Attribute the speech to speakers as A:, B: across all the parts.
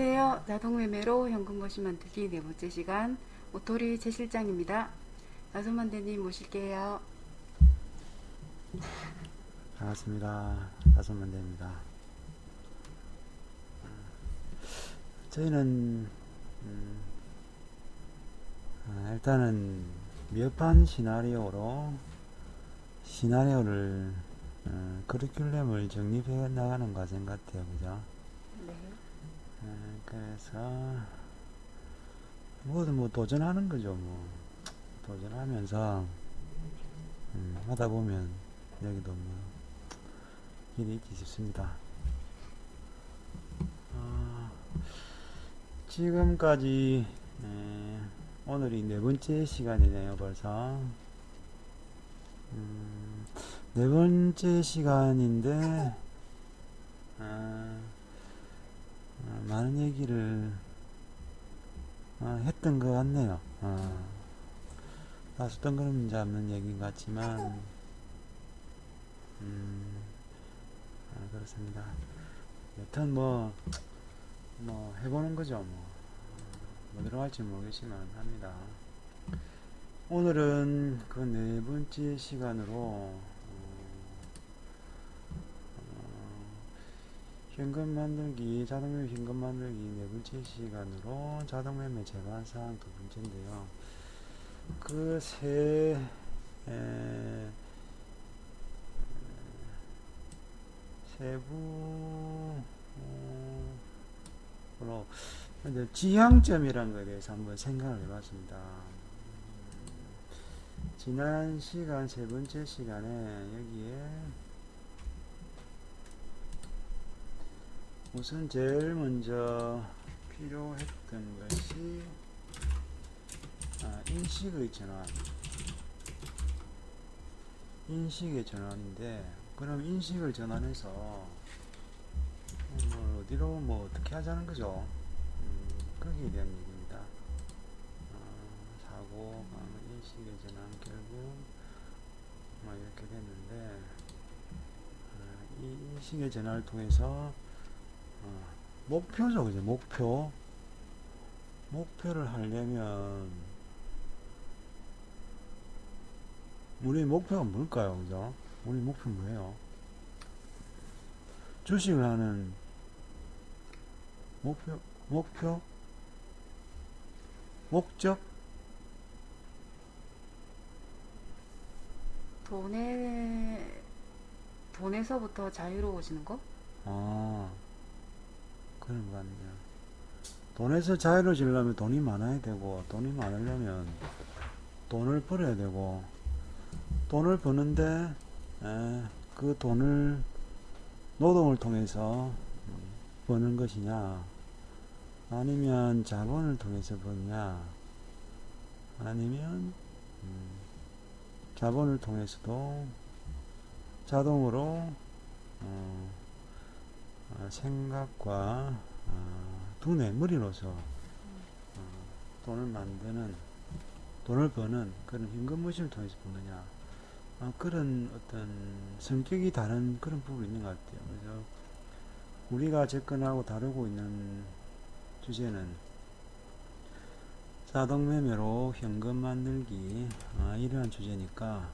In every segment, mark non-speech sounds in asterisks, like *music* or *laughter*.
A: 안녕하세요. 자동매매로 현금 거시 만들기 네 번째 시간 오토리 최 실장입니다. 나선만대님 모실게요.
B: 반갑습니다. 다섯만대입니다. 저희는 음, 아, 일단은 몇판 시나리오로 시나리오를 어, 커리큘럼을 정립해 나가는 과정 같아요, 그죠?
A: 네.
B: 어, 그래서 뭐든 뭐 도전하는 거죠, 뭐 도전하면서 음, 하다 보면 여기도 뭐 길이 있지 싶습니다. 어, 지금까지 에, 오늘이 네 번째 시간이네요, 벌써. 음, 네 번째 시간인데 아, 아, 많은 얘기를 아, 했던 것 같네요. 아, 다소 뜬구름 잡는 얘기인 것 같지만 음, 아, 그렇습니다. 여튼 뭐, 뭐, 해보는 거죠, 뭐. 뭐 들어갈지 모르겠지만 합니다. 오늘은 그 네 번째 시간으로, 어, 어, 현금 만들기, 자동매매 현금 만들기 네 번째 시간으로 자동매매 재반사항 두 번째인데요. 그 세, 에, 세부 어, 근데 지향점이라는 것에 대해서 한번 생각을 해봤습니다. 음, 지난 시간 세 번째 시간에 여기에 우선 제일 먼저 필요했던 것이 아, 인식의 전환. 인식의 전환인데 그럼 인식을 전환해서 뭐 어디로 뭐 어떻게 하자는 거죠? 음, 거기에 대한 얘기입니다. 어, 사고, 어, 인식의 전환 결국 뭐 이렇게 됐는데 어, 이 인식의 전환을 통해서 어, 목표죠, 그죠? 목표. 목표를 하려면 우리 목표가 뭘까요, 그죠? 우리 목표 뭐예요? 주식을 하는 목표, 목표, 목적,
A: 돈에 돈에서부터 자유로워지는 거?
B: 아, 그런 것 같네요. 돈에서 자유로워지려면 돈이 많아야 되고, 돈이 많으려면 돈을 벌어야 되고, 돈을 버는데, 에, 그 돈을 노동을 통해서 버는 것이냐, 아니면 자본을 통해서 버느냐, 아니면, 음, 자본을 통해서도 자동으로, 어, 어, 생각과 어, 두뇌, 머리로서 어, 돈을 만드는, 돈을 버는 그런 현금머신을 통해서 버느냐, 어, 그런 어떤 성격이 다른 그런 부분이 있는 것 같아요. 그래서 우리가 접근하고 다루고 있는 주제는 자동매매로 현금 만들기 아, 이러한 주제니까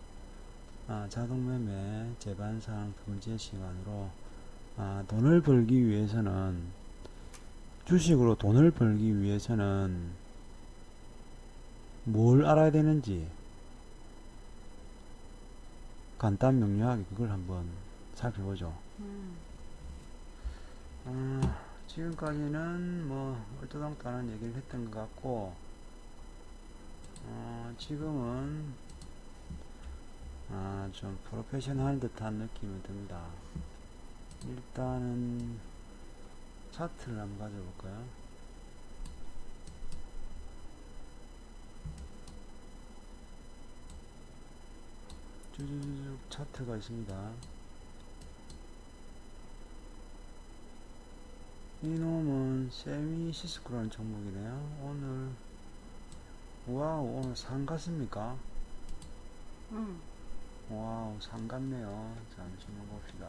B: 아, 자동매매 두 번째 시간으로 아, 돈을 벌기 위해서는 주식으로 돈을 벌기 위해서는 뭘 알아야 되는지 간단 명료하게 그걸 한번 살펴보죠.
A: 음.
B: 아, 지금까지는 뭐 얼토당토하는 얘기를 했던 것 같고 어, 지금은 아, 좀 프로페셔널 듯한 느낌이 듭니다. 일단은 차트를 한번 가져볼까요? 쭉쭉쭉 차트가 있습니다. 이놈은 세미시스코라는 종목이네요. 오늘 와우 오늘 상 같습니까?
A: 음.
B: 와우 상 같네요. 잠시만 봅시다.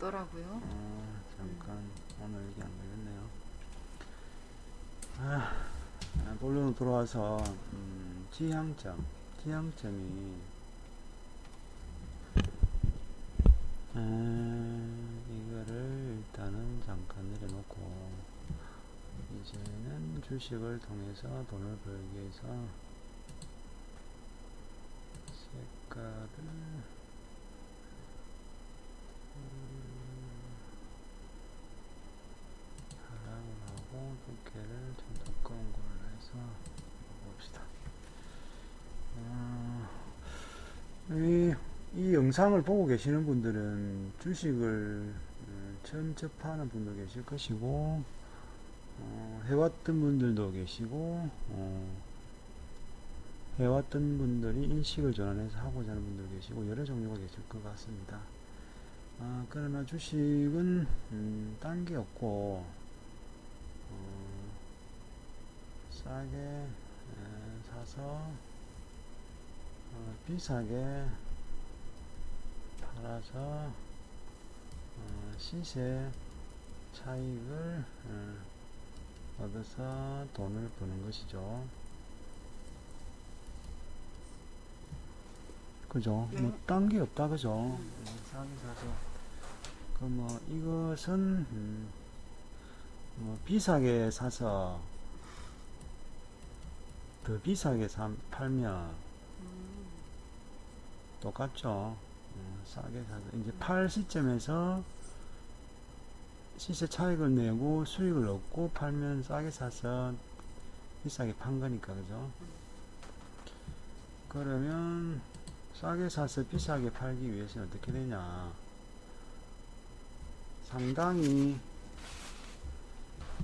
A: 없더라고요.
B: 아, 잠깐 오늘 이게 안 걸렸네요. 아, 아, 본론으로 돌아와서 음, 지향점, 지향점이 아, 이거를 일단은 잠깐 내려놓고 이제는 주식을 통해서 돈을 벌기 위해서 색깔을 사랑을 하고 두께를 좀 두꺼운 걸로 해서 봅시다. 어, 이, 이 영상을 보고 계시는 분들은 주식을 어, 처음 접하는 분도 계실 것이고 어, 해왔던 분들도 계시고 어, 해왔던 분들이 인식을 전환해서 하고자 하는 분도 계시고 여러 종류가 계실 것 같습니다. 아, 그러나 주식은 음, 딴게 없고 어, 싸게 에, 사서 어, 비싸게 팔아서 어, 시세 차익을 어, 얻어서 돈을 버는 것이죠. 그죠?
A: 네.
B: 뭐딴 게 없다 그죠? 음, 싸게 사서 그뭐 이것은 음, 뭐 비싸게 사서 더 비싸게 사, 팔면
A: 음,
B: 똑같죠. 음, 싸게 사서 이제 팔 시점에서 시세 차익을 내고 수익을 얻고 팔면 싸게 사서 비싸게 판 거니까 그죠? 그러면 싸게 사서 비싸게 팔기 위해서는 어떻게 되냐? 상당히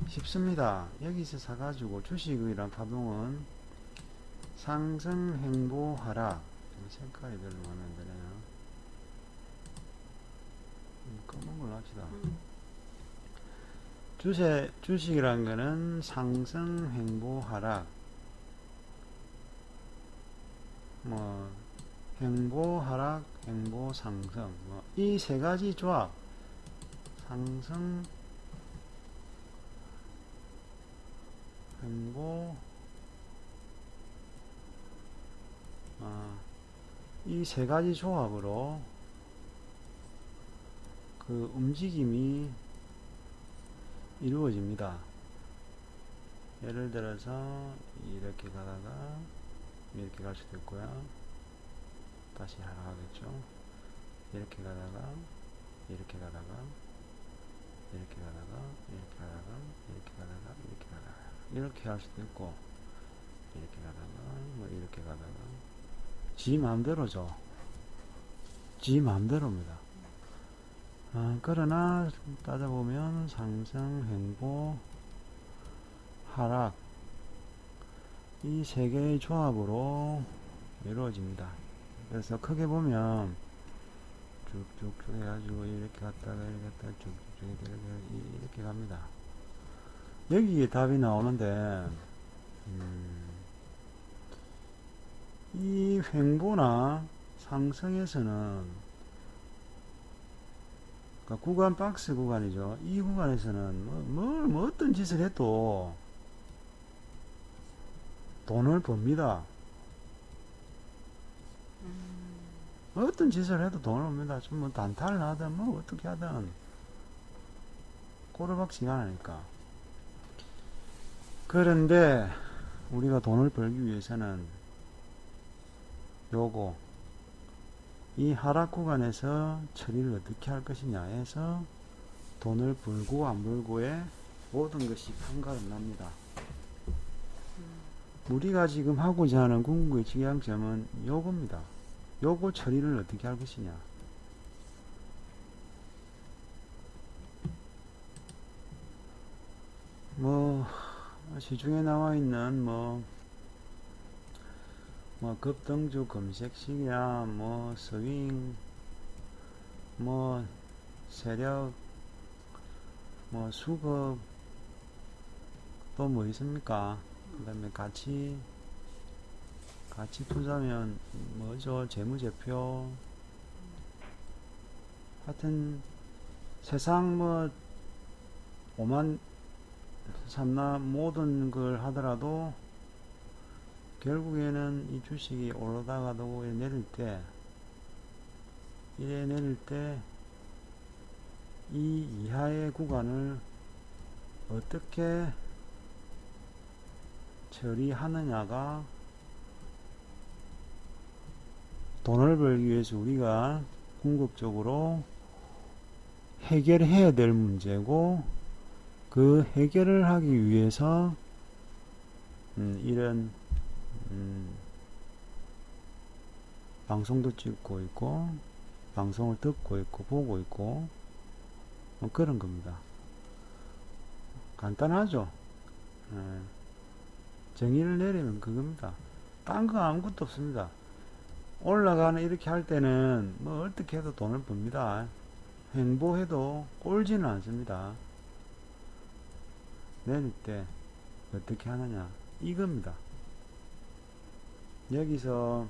B: 쉽습니다. 여기서 사가지고 주식이란 파동은 상승, 행보, 하락. 이 색깔이 별로 마음에 안 드네요. 음, 검은 걸로 합시다.
A: 음,
B: 주세, 주식이란 거는 상승, 행보, 하락. 뭐, 행보, 하락, 행보, 상승. 뭐, 이 세 가지 조합. 상승, 행보, 아, 이 세 가지 조합으로 그 움직임이 이루어집니다. 예를 들어서 이렇게 가다가 이렇게 갈 수도 있고요. 다시 하락하겠죠. 이렇게 가다가 이렇게 가다가 이렇게 가다가 이렇게 가다가 이렇게 가다가 이렇게 가다가 이렇게 할 수도 있고 이렇게 가다가 뭐 이렇게 가다가 지 마음대로죠. 지 마음대로입니다. 아, 그러나 따져보면 상승, 행보, 하락 이 세 개의 조합으로 이루어집니다. 그래서 크게 보면 쭉쭉쭉 해가지고 이렇게 갔다가 이렇게 갔다가 쭉쭉 이렇게, 이렇게 갑니다. 여기에 답이 나오는데 음, 이 횡보나 상승에서는 그러니까 구간 박스 구간이죠. 이 구간에서는 뭐, 뭘, 뭐 어떤 짓을 해도 돈을 법니다.
A: 음,
B: 어떤 짓을 해도 돈을 법니다. 좀 뭐 단타를 하든 뭐 어떻게 하든 꼬르박지가 않으니까. 그런데 우리가 돈을 벌기 위해서는 요거 이 하락 구간에서 처리를 어떻게 할 것이냐 해서 돈을 벌고 안 벌고에 모든 것이 판가름 납니다. 우리가 지금 하고자 하는 궁극의 지향점은 요겁니다. 요거 처리를 어떻게 할 것이냐. 뭐, 시중에 나와 있는 뭐, 뭐, 급등주 검색식이야, 뭐, 스윙, 뭐, 세력, 뭐 수급, 또 뭐 있습니까? 그 다음에 가치, 가치 투자면 뭐죠? 재무제표. 하여튼 세상 뭐 오만 삼나 모든 걸 하더라도 결국에는 이 주식이 올라다가도 내릴 때 이래 내릴 때 이 이하의 구간을 어떻게 처리하느냐가 돈을 벌기 위해서 우리가 궁극적으로 해결해야 될 문제고 그 해결을 하기 위해서 음, 이런 음, 방송도 찍고 있고 방송을 듣고 있고 보고 있고 뭐 그런 겁니다. 간단하죠. 예. 정의를 내리면 그겁니다. 딴 거 아무것도 없습니다. 올라가는 이렇게 할 때는 뭐 어떻게 해도 돈을 법니다. 행보해도 꼴지는 않습니다. 내릴 때 어떻게 하느냐 이겁니다. 여기서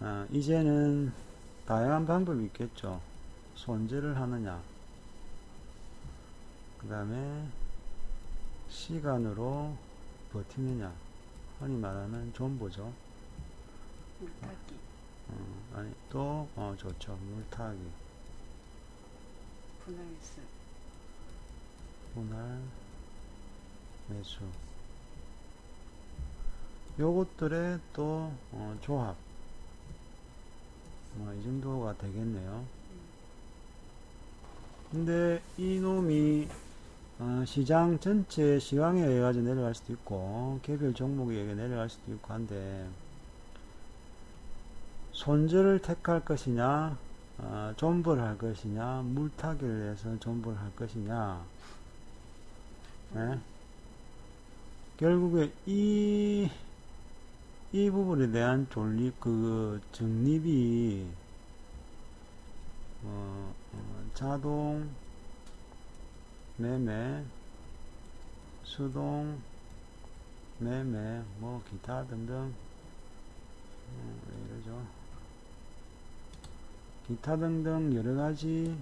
B: 아, 이제는 다양한 방법이 있겠죠. 손절을 하느냐, 그 다음에 시간으로 버티느냐, 흔히 말하는 존버죠.
A: 물타기,
B: 어, 아니 또 어, 좋죠. 물타기,
A: 분할수,
B: 분할, 매수. 요것들의 또 어, 조합. 뭐 이 정도가 되겠네요. 근데 이 놈이 어, 시장 전체 시황에 의해 가지고 내려갈 수도 있고 개별 종목에 의해 내려갈 수도 있고 한데 손절을 택할 것이냐 어, 존버를 할 것이냐 물타기를 해서 존버를 할 것이냐 예? 결국에 이, 이 부분에 대한 존립, 그, 정립이, 어, 어, 자동, 매매, 수동, 매매, 뭐, 기타 등등, 어, 왜 이러죠? 기타 등등 여러 가지,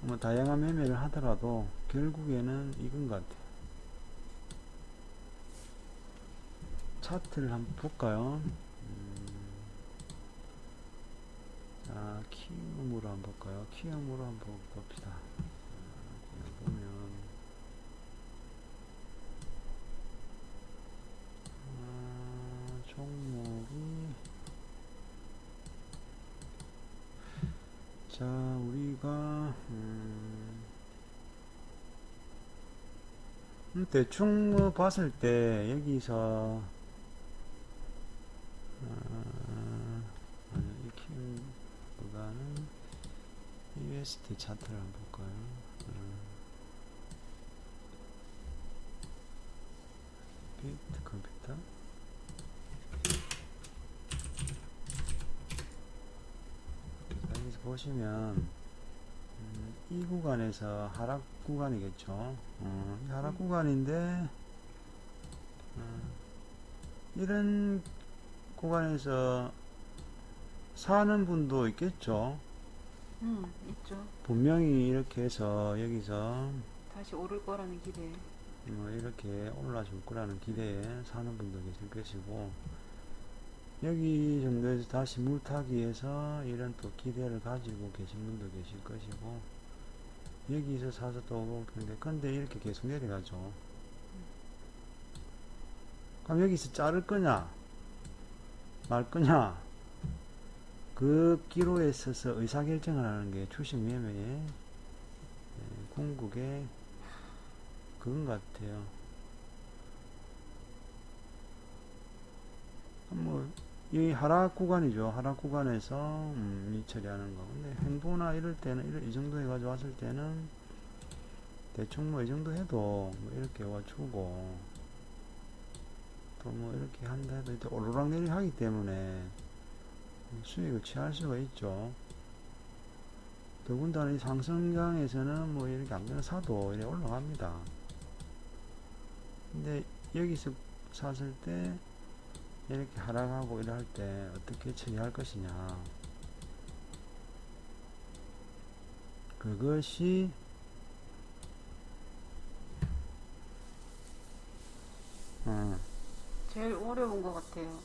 B: 뭐, 다양한 매매를 하더라도, 결국에는 이건 것 같아요. 차트를 한번 볼까요? 음, 자, 키움으로 한번 볼까요? 키움으로 한번 봅시다. 자, 보면, 아, 종목이, 자, 우리가, 음, 음, 대충 뭐 봤을 때 여기서 아, 아니, 이 키보다는 USD 차트를 한번 볼까요? 음. 비트 컴퓨터 자, 여기서 보시면 음, 이 구간에서 하락 구간이겠죠. 어, 이 하락 구간인데 어, 이런 구간에서 사는 분도 있겠죠.
A: 음, 있죠.
B: 분명히 이렇게 해서 여기서
A: 다시 오를 거라는 기대.
B: 뭐 이렇게 올라줄 거라는 기대에 사는 분도 계실 것이고 여기 정도에서 다시 물타기 해서 이런 또 기대를 가지고 계신 분도 계실 것이고 여기서 사서 또 오고 근데 근데 이렇게 계속 내려가죠. 그럼 여기서 자를 거냐 말 거냐 그 기로에 있어서 의사결정을 하는 게 주식 매매의 예, 궁극의 그건 것 같아요. 뭐, 이 하락 구간이죠. 하락 구간에서, 음, 이 처리하는 거. 근데 행보나 이럴 때는, 이럴, 이 정도 해가지고 왔을 때는, 대충 뭐, 이 정도 해도, 뭐, 이렇게 와주고, 또 뭐, 이렇게 한다 해도, 오르락내리 하기 때문에, 수익을 취할 수가 있죠. 더군다나 이 상승장에서는 뭐 이렇게 아무데나 사도 이렇게 올라갑니다. 근데 여기서 샀을 때 이렇게 하락하고 이럴 때 어떻게 처리할 것이냐. 그것이 어,
A: 제일 어려운 것 같아요.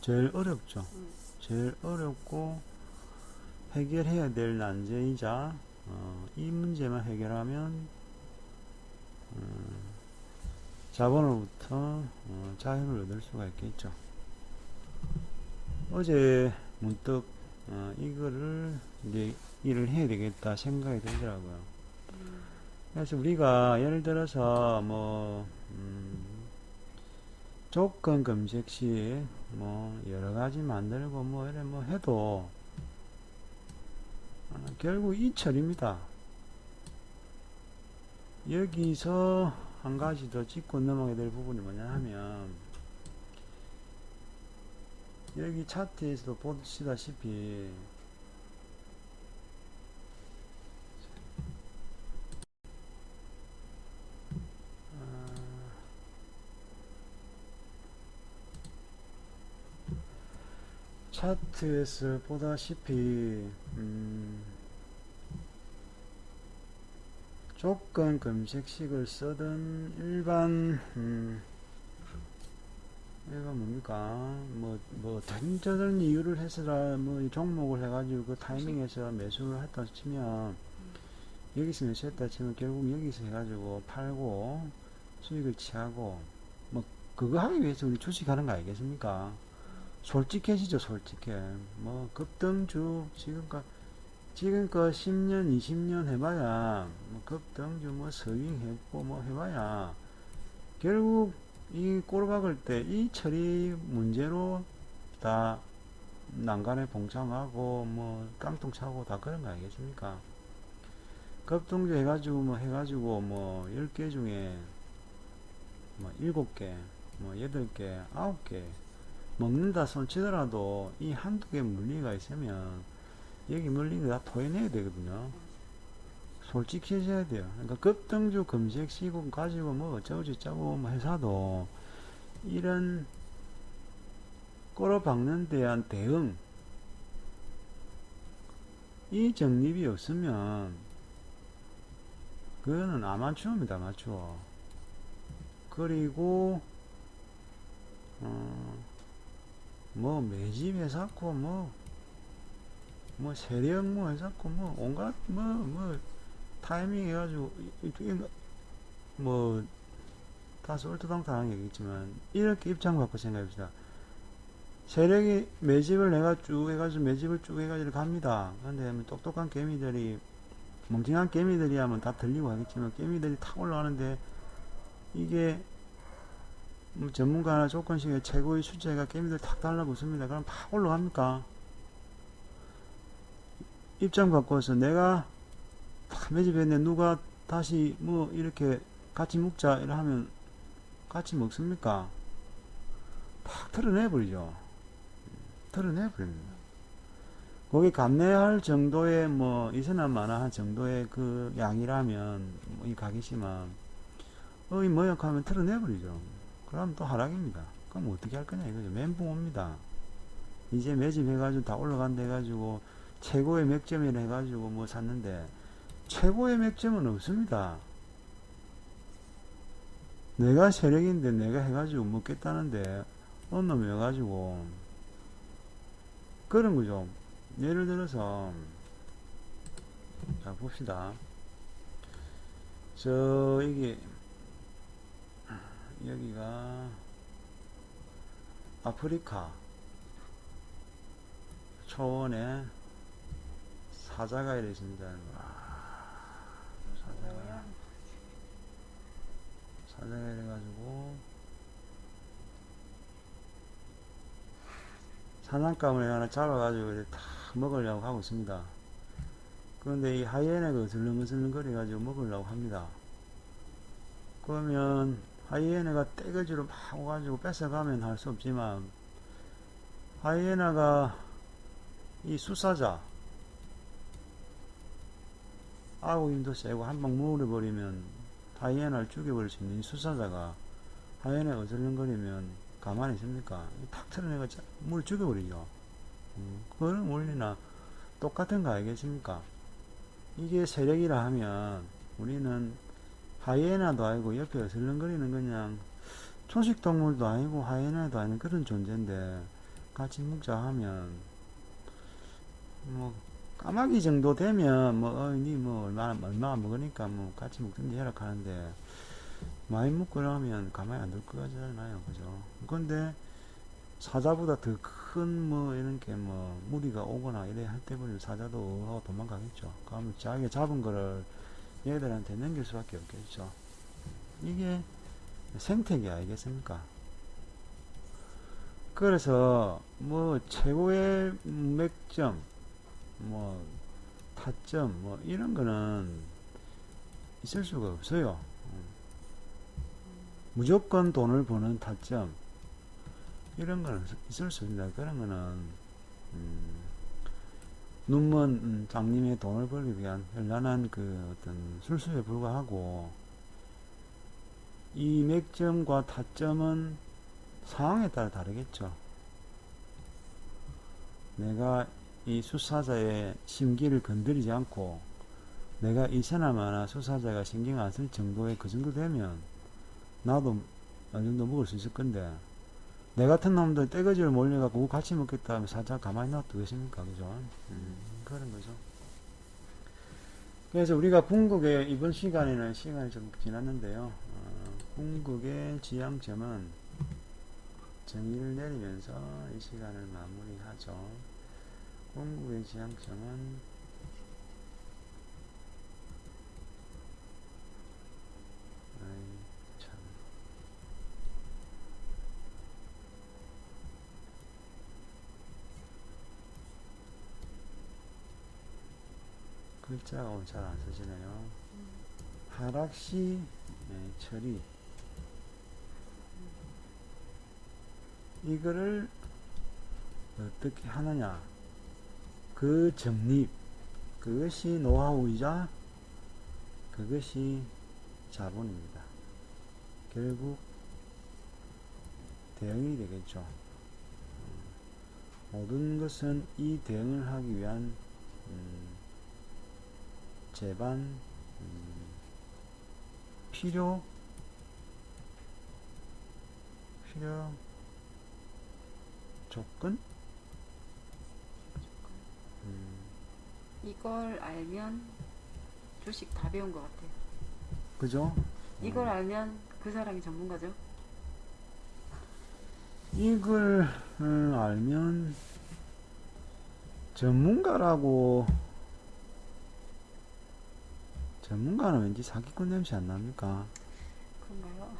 B: 제일 어렵죠.
A: 음.
B: 제일 어렵고 해결해야 될 난제이자 어, 이 문제만 해결하면 어, 자본으로부터 어, 자유를 얻을 수가 있겠죠. 어제 문득 어, 이거를 이제 일을 해야 되겠다 생각이 들더라고요.
A: 음.
B: 그래서 우리가 예를 들어서 뭐 음, 조건 검색 시 뭐 여러 가지 만들고 뭐 이래 뭐 해도 어, 결국 이 처리입니다. 여기서 한 가지 더 짚고 넘어가야 될 부분이 뭐냐 하면 여기 차트에서도 보시다시피 아, 차트에서 보다시피 음, 조건 검색식을 쓰던 일반 음, 얘가 뭡니까 뭐뭐 전저런 이유를 해서라 뭐 이 종목을 해가지고 그 타이밍에서 매수를 했다 치면 여기서 매수했다 치면 결국 여기서 해가지고 팔고 수익을 취하고 뭐 그거 하기 위해서 우리 주식하는 거 아니겠습니까? 솔직해지죠, 솔직해. 뭐 급등주 지금까 지금껏 10년, 20년 해봐야 뭐 급등주 뭐 서윙 했고 뭐 해봐야 결국 이 꼴박을 때 이 처리 문제로 다 난간에 봉착하고 뭐 깡통 차고 다 그런 거 아니겠습니까? 급등주 해가지고 뭐 해가지고 뭐 10개 중에 뭐 7개, 뭐 8개, 9개 먹는다 손 치더라도 이 한두 개 물리가 있으면 여기 거다 토해내야 되거든요. 솔직해져야 돼요. 그러니까 급등주 검색 시공 가지고 뭐 어쩌고저쩌고 뭐 회사도 이런 꼬라박는 대한 대응 이 정립이 없으면 그거는 아마추어입니다, 아마추어. 그리고 어, 뭐 매집 해갖고 뭐, 뭐 세력 뭐 해갖고 뭐 온갖 뭐, 뭐 타이밍 해가지고 뭐 다소 얼토당토하는 얘기겠지만 이렇게 입장 바꿔 생각해봅시다. 세력이 매집을 내가 쭉 해가지고 매집을 쭉 해가지고 갑니다. 근데 뭐 똑똑한 개미들이 멍청한 개미들이 하면 다 들리고 하겠지만 개미들이 탁 올라가는데 이게 뭐 전문가나 조건식의 최고의 수제가 게임들 탁 달라붙습니다. 그럼 팍 올라갑니까? 입장 바꿔서 내가 팍 매집했는데 누가 다시 뭐 이렇게 같이 먹자 이러 하면 같이 먹습니까? 팍 털어내버리죠. 털어내버립니다. 거기 감내할 정도의 뭐 이세나 마나한 정도의 그 양이라면 뭐이 가게시만 어이 뭐약하면 털어내버리죠. 그럼 또 하락입니다. 그럼 어떻게 할 거냐 이거죠. 멘붕 옵니다. 이제 매집해가지고 다 올라간다 해가지고 최고의 맥점이라 해가지고 뭐 샀는데 최고의 맥점은 없습니다. 내가 세력인데 내가 해가지고 먹겠다는데 어느 놈이 와가지고 그런 거죠. 예를 들어서 자 봅시다. 저 이게 여기가 아프리카 초원에 사자가 이래 있습니다. 와, 사자가 사자가 이래 가지고 사냥감을 하나 잡아가지고 이렇게 다 먹으려고 하고 있습니다. 그런데 이 하이에나가 어슬렁어슬렁 거려 가지고 먹으려고 합니다. 그러면 하이에나가 떼거지로 막 오가지고 뺏어가면 할 수 없지만 하이에나가 이 수사자 아우 힘도 세고 한 방 물어버리면 하이에나를 죽여버릴 수 있는 이 수사자가 하이에나 어슬렁거리면 가만히 있습니까? 탁 털어내가 자- 물 죽여버리죠. 음, 그런 원리나 똑같은 거 아니겠습니까? 이게 세력이라 하면 우리는 하이에나도 아니고 옆에 어슬렁거리는 그냥 초식 동물도 아니고 하이에나도 아닌 그런 존재인데 같이 묵자 하면 뭐 까마귀 정도 되면 뭐 어니 뭐 얼마나 얼마나 먹으니까 뭐 같이 먹든지 해라 하는데 많이 먹고 그러면 가만히 안 둘 것 같잖아요. 그죠? 근데 사자보다 더 큰 뭐 이런 게 뭐 무리가 오거나 이래 할 때 보면 사자도 하고 도망가겠죠. 그러면 자기가 잡은 거를 얘들한테 넘길 수밖에 없겠죠 이게 생태계 아니겠습니까 그래서 뭐 최고의 맥점 뭐 타점 뭐 이런 거는 있을 수가 없어요. 음. 무조건 돈을 버는 타점 이런 거는 있을 수 없습니다. 그런 거는 음, 눈먼 음, 장님의 돈을 벌기 위한 현란한 그 어떤 술수에 불과하고 이 맥점과 타점은 상황에 따라 다르겠죠. 내가 이 수사자의 심기를 건드리지 않고 내가 이사나마나 수사자가 신경 안 쓸 정도의 그 정도 되면 나도 어느 정도 먹을 수 있을 건데 내 같은 놈들 떼거지를 몰려갖고 같이 먹겠다 하면 사자 가만히 놔두겠습니까 그죠? 음, 그런 거죠. 그래서 우리가 궁극의 이번 시간에는 시간이 좀 지났는데요. 어, 궁극의 지향점은 정의를 내리면서 이 시간을 마무리하죠. 궁극의 지향점은 아이 참 글자가 오늘 잘 안 써지네요. 하락시 네, 처리 이거를 어떻게 하느냐 그 정립 그것이 노하우이자 그것이 자본입니다. 결국 대응이 되겠죠. 음, 모든 것은 이 대응을 하기 위한 음, 제반 음, 필요 필요 조건 음,
A: 이걸 알면 주식 다 배운 것 같아요.
B: 그죠?
A: 이걸 알면 그 사람이 전문가죠.
B: 이걸 음, 알면 전문가라고 전문가는 왠지 사기꾼 냄새 안 납니까?
A: 그런가요?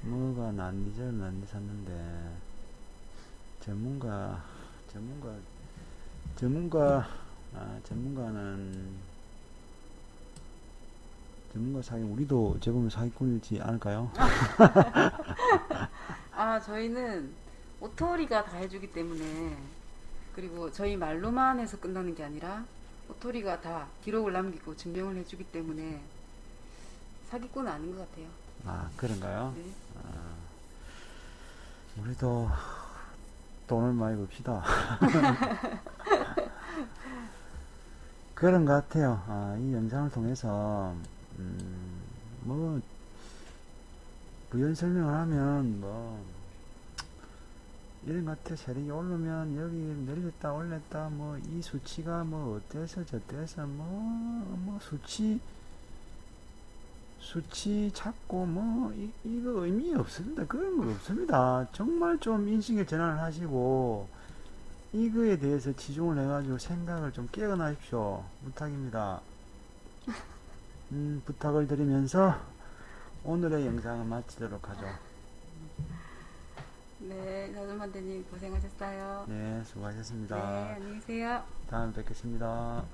B: 뭐가 난리절 난리 샀는데 전문가 전문가 전문가 아 전문가는 전문가 사기 우리도 어찌 보면 사기꾼이지 않을까요? *laughs*
A: 아, 저희는 오토리가 다 해주기 때문에 그리고 저희 말로만 해서 끝나는 게 아니라 오토리가 다 기록을 남기고 증명을 해주기 때문에 사기꾼은 아닌 것 같아요.
B: 아 그런가요?
A: 네.
B: 우리도 돈을 많이 봅시다. *laughs* 그런 것 같아요. 아, 이 영상을 통해서, 음, 뭐, 부연 설명을 하면, 뭐, 이런 것 같아. 세력이 오르면 여기 내렸다 올렸다, 뭐, 이 수치가 뭐, 어때서 저때서, 뭐, 뭐, 수치, 수치 찾고 뭐 이, 이거 의미 없습니다. 그런 거 없습니다. 정말 좀 인식의 전환을 하시고 이거에 대해서 지중을 해가지고 생각을 좀 깨어나십시오. 부탁입니다. *laughs* 음, 부탁을 드리면서 오늘의 영상을 마치도록 하죠.
A: 네, 사전반대님 고생하셨어요.
B: 네, 수고하셨습니다.
A: 네, 안녕히 계세요.
B: 다음에 뵙겠습니다.